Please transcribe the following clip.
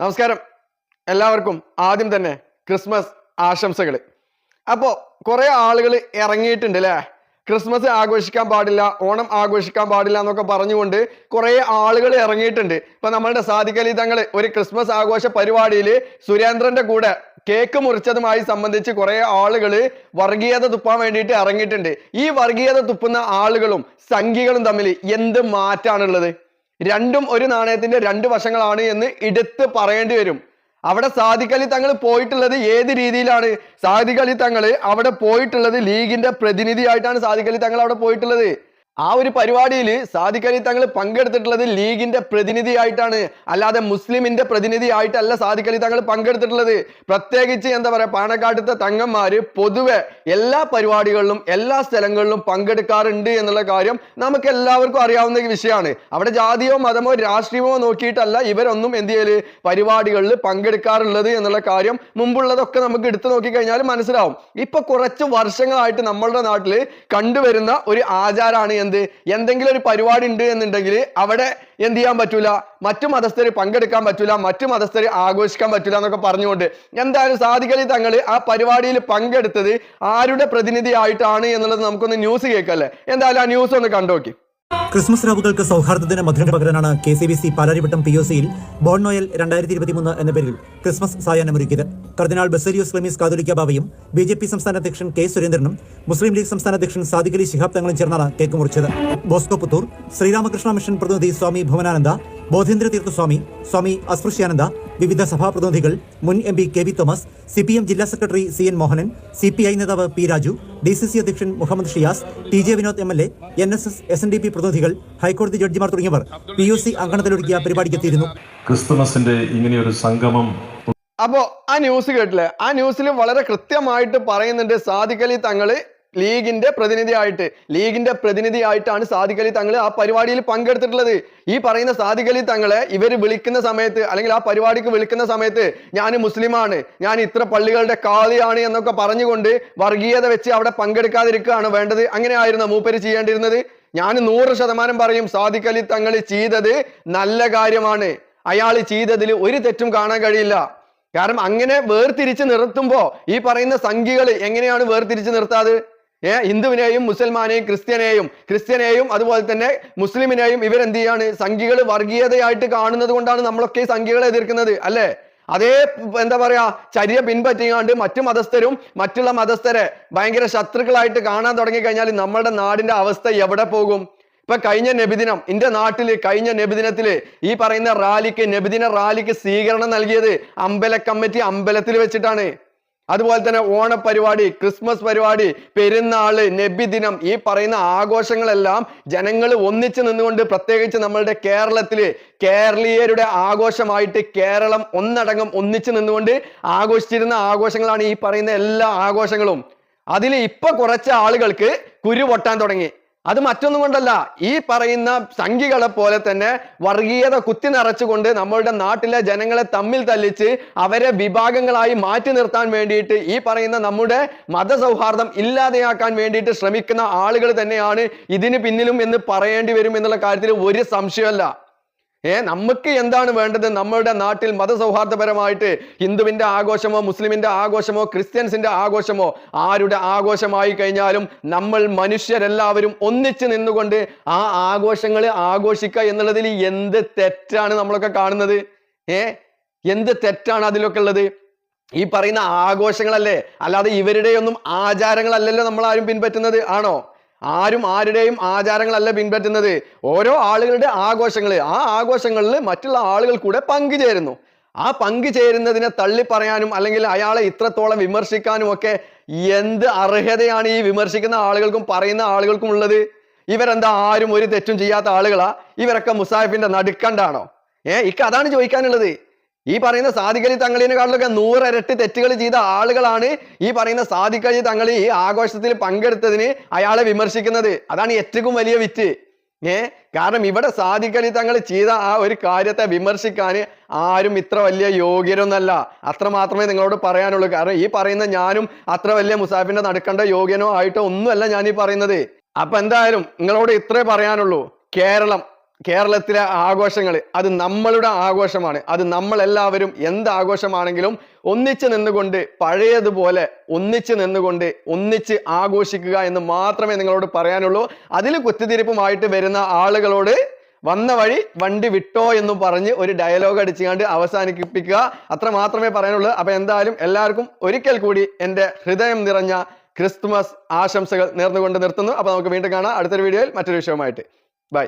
നമസ്കാരം. എല്ലാവർക്കും ആദ്യം തന്നെ ക്രിസ്മസ് ആശംസകൾ അപ്പോൾ കുറേ ആളുകൾ ഇറങ്ങിയിട്ടുണ്ട് അല്ലേ ക്രിസ്മസ് ആഘോഷിക്കാൻ പാടില്ല ഓണം ആഘോഷിക്കാൻ പാടില്ല എന്നൊക്കെ പറഞ്ഞുകൊണ്ട് കുറേ ആളുകൾ ഇറങ്ങിയിട്ടുണ്ട്. ഇപ്പം നമ്മളുടെ സാധിക്കലി തങ്ങൾ ഒരു ക്രിസ്മസ് ആഘോഷ പരിപാടിയിൽ സുരേന്ദ്രന്റെ കൂടെ കേക്ക് മുറിച്ചതുമായി സംബന്ധിച്ച് കുറേ ആളുകൾ വർഗീയത തുപ്പാൻ വേണ്ടിയിട്ട് ഇറങ്ങിയിട്ടുണ്ട്. ഈ വർഗീയത തുപ്പുന്ന ആളുകളും സംഖ്യകളും തമ്മിൽ എന്ത് മാറ്റാണുള്ളത്? രണ്ടും ഒരു നാണയത്തിന്റെ രണ്ട് വശങ്ങളാണ് എന്ന് എടുത്ത് പറയേണ്ടി വരും. അവിടെ സാദിഖലി തങ്ങൾ പോയിട്ടുള്ളത് ഏത് രീതിയിലാണ്? സാദിഖലി തങ്ങൾ അവിടെ പോയിട്ടുള്ളത് ലീഗിന്റെ പ്രതിനിധിയായിട്ടാണ് സാദിഖലി തങ്ങൾ അവിടെ പോയിട്ടുള്ളത്. ആ ഒരു പരിപാടിയിൽ സാദിഖലി തങ്ങൾ പങ്കെടുത്തിട്ടുള്ളത് ലീഗിന്റെ പ്രതിനിധിയായിട്ടാണ്. അല്ലാതെ മുസ്ലിമിന്റെ പ്രതിനിധിയായിട്ടല്ല സാദിഖലി തങ്ങൾ പങ്കെടുത്തിട്ടുള്ളത്. പ്രത്യേകിച്ച് എന്താ പറയാ പാണക്കാട്ടത്തെ തങ്ങന്മാര് പൊതുവെ എല്ലാ പരിപാടികളിലും എല്ലാ സ്ഥലങ്ങളിലും പങ്കെടുക്കാറുണ്ട് എന്നുള്ള കാര്യം നമുക്ക് എല്ലാവർക്കും അറിയാവുന്ന വിഷയമാണ്. അവിടെ ജാതിയോ മതമോ രാഷ്ട്രീയമോ നോക്കിയിട്ടല്ല ഇവരൊന്നും എന്ത് ചെയ്യൽ പരിപാടികളിൽ പങ്കെടുക്കാറുള്ളത് എന്നുള്ള കാര്യം മുമ്പുള്ളതൊക്കെ നമുക്ക് എടുത്തു നോക്കിക്കഴിഞ്ഞാൽ മനസ്സിലാവും. ഇപ്പൊ കുറച്ച് വർഷങ്ങളായിട്ട് നമ്മളുടെ നാട്ടിൽ കണ്ടുവരുന്ന ഒരു ആചാരമാണ് എന്ത്? എന്തെങ്കിലും ഒരു പരിപാടി ഉണ്ട് എന്നുണ്ടെങ്കിൽ അവിടെ എന്ത് ചെയ്യാൻ പറ്റൂല? മറ്റു മതസ്ഥർ പങ്കെടുക്കാൻ പറ്റൂല മറ്റു മതസ്ഥർ ആഘോഷിക്കാൻ പറ്റൂല എന്നൊക്കെ പറഞ്ഞുകൊണ്ട് എന്തായാലും സാധിക്കലി തങ്ങൾ ആ പരിപാടിയിൽ പങ്കെടുത്തത് ആരുടെ പ്രതിനിധിയായിട്ടാണ് എന്നുള്ളത് നമുക്കൊന്ന് ന്യൂസ് കേൾക്കല്ലേ? എന്തായാലും ആ ന്യൂസ് ഒന്ന് കണ്ടോക്കി ക്രിസ്മസ് രാവുകൾക്ക് സൗഹാർദ്ദത്തിന് മധുരന്റെ പകരനാണ് K C B C Palarivattam P O സിയിൽ ബോൺ നോയൽ രണ്ടായിരത്തി ഇരുപത്തിമൂന്ന് എന്ന പേരിൽ ക്രിസ്മസ് സായാഹ്നം ഒരുക്കിയത് കർദിനാൾ ബസരിയോസ് ക്ലെമീസ് കാതോലിക്ക ബാബയും ബി ജെ പി സംസ്ഥാന അധ്യക്ഷൻ കെ സുരേന്ദ്രനും മുസ്ലിം ലീഗ് സംസ്ഥാന അധ്യക്ഷൻ സാദിഖ് അലി ശിഹാബ് തങ്ങളും ചേർന്നാണ് കേക്ക് മുറിച്ചത്. ബോസ്കോ പുത്തൂർ ശ്രീരാമകൃഷ്ണ മിഷൻ പ്രതിനിധി സ്വാമി ഭുവനാനന്ദ ബോധേന്ദ്ര തീർത്ഥസ്വാമി സ്വാമി അസ്പൃശ്യാനന്ദ വിവിധ സഭാ പ്രതിനിധികൾ മുൻ M P K V Thomas C P M ജില്ലാ secretary C N Mohanan C P I നേതാവ് P Raju D C C അധ്യക്ഷൻ Muhammad Shiyas T J Vinod M L A N S S S N D P പ്രതിനിധികൾ ഹൈക്കോടതി ജഡ്ജിമാർ തുടങ്ങിയവർ P U C അങ്കണത്തിലൊരുക്കിയ പരിപാടിക്കെത്തിയിരുന്നു ക്രിസ്തുമസിന്റെ ഇങ്ങനെയൊരു സംഗമം അപ്പോ ആ ന്യൂസ് കേട്ടില്ലേ? ആ ന്യൂസിൽ വളരെ കൃത്യമായിട്ട് പറയുന്നുണ്ട് സാദിഖലി തങ്ങൾ ലീഗിന്റെ പ്രതിനിധിയായിട്ട്. ലീഗിന്റെ പ്രതിനിധിയായിട്ടാണ് സാദിഖലി തങ്ങൾ ആ പരിപാടിയിൽ പങ്കെടുത്തിട്ടുള്ളത്. ഈ പറയുന്ന സാദിഖലി തങ്ങളെ ഇവർ വിളിക്കുന്ന സമയത്ത് അല്ലെങ്കിൽ ആ പരിപാടിക്ക് വിളിക്കുന്ന സമയത്ത് ഞാൻ മുസ്ലിമാണ് ഞാൻ ഇത്ര പള്ളികളുടെ കാളിയാണ് എന്നൊക്കെ പറഞ്ഞുകൊണ്ട് വർഗീയത വെച്ച് അവിടെ പങ്കെടുക്കാതിരിക്കുകയാണ് വേണ്ടത്. അങ്ങനെയായിരുന്നു മൂപ്പര് ചെയ്യേണ്ടിയിരുന്നത്. ഞാൻ നൂറ് ശതമാനം പറയും സാദിഖലി തങ്ങൾ ചെയ്തത് നല്ല കാര്യമാണ്. അയാൾ ചെയ്തതിൽ ഒരു തെറ്റും കാണാൻ കഴിയില്ല. കാരണം അങ്ങനെ വേർതിരിച്ച് നിർത്തുമ്പോ ഈ പറയുന്ന സംഖ്യകൾ എങ്ങനെയാണ് വേർതിരിച്ച് നിർത്താത്? ഏ ഹിന്ദുവിനെയും മുസൽമാനെയും ക്രിസ്ത്യനെയും ക്രിസ്ത്യനെയും അതുപോലെ തന്നെ മുസ്ലിമിനെയും ഇവരെന്ത് ചെയ്യാണ് സംഖ്യകൾ വർഗീയതയായിട്ട് കാണുന്നത് കൊണ്ടാണ് നമ്മളൊക്കെ സംഖ്യകളെ എതിർക്കുന്നത് അല്ലേ? അതേ എന്താ പറയാ ചര്യ പിൻപറ്റിയാണ്ട് മറ്റു മതസ്ഥരും മറ്റുള്ള മതസ്ഥരെ ഭയങ്കര ശത്രുക്കളായിട്ട് കാണാൻ തുടങ്ങി കഴിഞ്ഞാൽ നമ്മുടെ നാടിന്റെ അവസ്ഥ എവിടെ പോകും? ഇപ്പൊ കഴിഞ്ഞ നബിദിനം എന്റെ നാട്ടിൽ കഴിഞ്ഞ നബിദിനത്തിൽ ഈ പറയുന്ന റാലിക്ക് നബിദിന റാലിക്ക് സ്വീകരണം നൽകിയത് അമ്പല കമ്മിറ്റി അമ്പലത്തിൽ വെച്ചിട്ടാണ്. അതുപോലെ തന്നെ ഓണപ്പരിപാടി ക്രിസ്മസ് പരിപാടി പെരുന്നാൾ നബിദിനം ഈ പറയുന്ന ആഘോഷങ്ങളെല്ലാം ജനങ്ങൾ ഒന്നിച്ചു നിന്നുകൊണ്ട് പ്രത്യേകിച്ച് നമ്മളുടെ കേരളത്തിൽ കേരളീയരുടെ ആഘോഷമായിട്ട് കേരളം ഒന്നടങ്കം ഒന്നിച്ചു നിന്നുകൊണ്ട് ആഘോഷിച്ചിരുന്ന ആഘോഷങ്ങളാണ് ഈ പറയുന്ന എല്ലാ ആഘോഷങ്ങളും. അതിൽ ഇപ്പൊ കുറച്ച് ആളുകൾക്ക് കുരു പൊട്ടാൻ തുടങ്ങി. അത് മറ്റൊന്നും കൊണ്ടല്ല. ഈ പറയുന്ന സംഖ്യകളെ പോലെ തന്നെ വർഗീയത കുത്തി നിറച്ചുകൊണ്ട് നമ്മളുടെ നാട്ടിലെ ജനങ്ങളെ തമ്മിൽ തല്ലിച്ച് അവരെ വിഭാഗങ്ങളായി മാറ്റി നിർത്താൻ വേണ്ടിയിട്ട് ഈ പറയുന്ന നമ്മുടെ മതസൗഹാർദ്ദം ഇല്ലാതെയാക്കാൻ വേണ്ടിയിട്ട് ശ്രമിക്കുന്ന ആളുകൾ തന്നെയാണ് ഇതിന് പിന്നിലും എന്ന് പറയേണ്ടി വരും എന്നുള്ള കാര്യത്തിൽ ഒരു സംശയമല്ല. ഏ നമുക്ക് എന്താണ് വേണ്ടത്? നമ്മളുടെ നാട്ടിൽ മതസൗഹാർദ്ദപരമായിട്ട് ഹിന്ദുവിന്റെ ആഘോഷമോ മുസ്ലിമിന്റെ ആഘോഷമോ ക്രിസ്ത്യൻസിന്റെ ആഘോഷമോ ആരുടെ ആഘോഷമായി കഴിഞ്ഞാലും നമ്മൾ മനുഷ്യരെല്ലാവരും ഒന്നിച്ച് നിന്നുകൊണ്ട് ആ ആഘോഷങ്ങൾ ആഘോഷിക്കുക എന്നുള്ളതിൽ എന്ത് തെറ്റാണ് നമ്മളൊക്കെ കാണുന്നത്? ഏ എന്ത് തെറ്റാണ് അതിലൊക്കെ ഉള്ളത്? ഈ പറയുന്ന ആഘോഷങ്ങളല്ലേ? അല്ലാതെ ഇവരുടെയൊന്നും ആചാരങ്ങളല്ലല്ലോ നമ്മൾ ആരും പിൻപറ്റുന്നത് ആണോ? ആരും ആരുടെയും ആചാരങ്ങളല്ല പിൻപറ്റുന്നത്. ഓരോ ആളുകളുടെ ആഘോഷങ്ങൾ ആ ആഘോഷങ്ങളിൽ മറ്റുള്ള ആളുകൾ കൂടെ പങ്കുചേരുന്നു ആ പങ്കുചേരുന്നതിനെ തള്ളി പറയാനും അല്ലെങ്കിൽ അയാളെ ഇത്രത്തോളം വിമർശിക്കാനും ഒക്കെ എന്ത് അർഹതയാണ് ഈ വിമർശിക്കുന്ന ആളുകൾക്കും പറയുന്ന ആളുകൾക്കും ഉള്ളത്? ഇവരെന്താ ആരും ഒരു തെറ്റും ചെയ്യാത്ത ആളുകളാ? ഇവരൊക്കെ മുസാഫിന്റെ നടുക്കണ്ടാണോ? ഏഹ് ഇക്ക് അതാണ് ചോദിക്കാനുള്ളത്. ഈ പറയുന്ന സാദിഖലി തങ്ങളിനെക്കാട്ടിലൊക്കെ നൂറരട്ടി തെറ്റുകൾ ചെയ്ത ആളുകളാണ് ഈ പറയുന്ന സാദിഖലി തങ്ങൾ ഈ ആഘോഷത്തിൽ പങ്കെടുത്തതിന് അയാളെ വിമർശിക്കുന്നത്. അതാണ് ഏറ്റവും വലിയ വിറ്റ്. ഏ? കാരണം ഇവിടെ സാദിഖലി തങ്ങൾ ചെയ്ത ആ ഒരു കാര്യത്തെ വിമർശിക്കാൻ ആരും ഇത്ര വലിയ യോഗ്യരൊന്നല്ല. അത്ര മാത്രമേ നിങ്ങളോട് പറയാനുള്ളൂ. കാരണം ഈ പറയുന്ന ഞാനും അത്ര വലിയ മുസാഫിന്റെ നടക്കേണ്ട യോഗ്യനോ ആയിട്ടോ ഒന്നുമല്ല ഞാൻ ഈ പറയുന്നത്. അപ്പൊ എന്തായാലും നിങ്ങളോട് ഇത്രേ പറയാനുള്ളൂ. കേരളം കേരളത്തിലെ ആഘോഷങ്ങൾ അത് നമ്മളുടെ ആഘോഷമാണ്. അത് നമ്മളെല്ലാവരും എന്ത് ആഘോഷമാണെങ്കിലും ഒന്നിച്ച് നിന്നുകൊണ്ട് പഴയതുപോലെ ഒന്നിച്ച് നിന്നുകൊണ്ട് ഒന്നിച്ച് ആഘോഷിക്കുക എന്ന് മാത്രമേ നിങ്ങളോട് പറയാനുള്ളൂ. അതിൽ കുത്തിത്തിരിപ്പുമായിട്ട് വരുന്ന ആളുകളോട് വന്ന വഴി വണ്ടി വിട്ടോ എന്ന് പറഞ്ഞ് ഒരു ഡയലോഗ് അടിച്ചുകൊണ്ട് അവസാനിപ്പിക്കുക. അത്ര മാത്രമേ പറയാനുള്ളൂ. അപ്പൊ എന്തായാലും എല്ലാവർക്കും ഒരിക്കൽ കൂടി എന്റെ ഹൃദയം നിറഞ്ഞ ക്രിസ്തുമസ് ആശംസകൾ നേർന്നുകൊണ്ട് നിർത്തുന്നു. അപ്പൊ നമുക്ക് വീണ്ടും കാണാം. അടുത്തൊരു വീഡിയോയിൽ മറ്റൊരു വിഷയവുമായിട്ട്. ബൈ.